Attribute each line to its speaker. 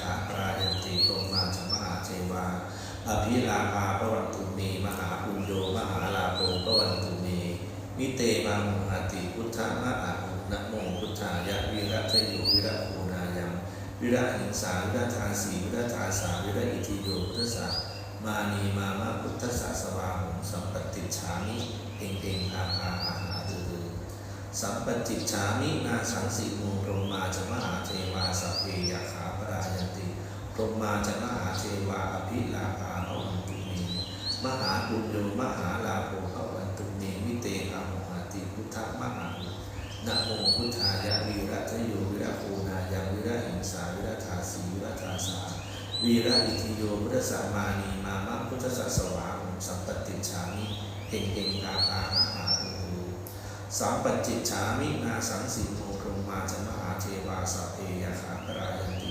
Speaker 1: ขาปรายันติโรมาชมหาเทวาอภิลาภาปวันตุเมมหาปุญโยมหาลาโภปวันตุเมวิเตมังหติพุทธะมะอะหุนะโมพุทธายะวิรัตโยวิรัตโคนายังวิรัตหิงสาวิรัตทาสีวิรัตทาสาวิรัตอิทิโยพุทธสสะมานีมามะพุทธสสะสวาหงสัมปติฉามิเพ่งเพ่งอาหาอาหาดือสัมปติฉามินาสังสิมูพรหมาจมหาเทวาสัพเพยขาปรายัน ติพรหมาจะมหาเทวาอภิลาภาภวันตุเมมหาปุญโยมหาลาโภภวันตุเมวิเตหะโมหติพุทธมหานะโมพุทธายะวีระทโยวิระโคนายังวิระหิงสาวิระทาสีวิระทาสาวีระอิทิโยพุทธสามานีมามะพุทธสัสวาหงสัมปติฉามิเฮงเฮงอาอาหาหาหูสัมปจิตฉามินาสังสีโมพรมาจะมหาเทวาสัพเพยะขาปรายันต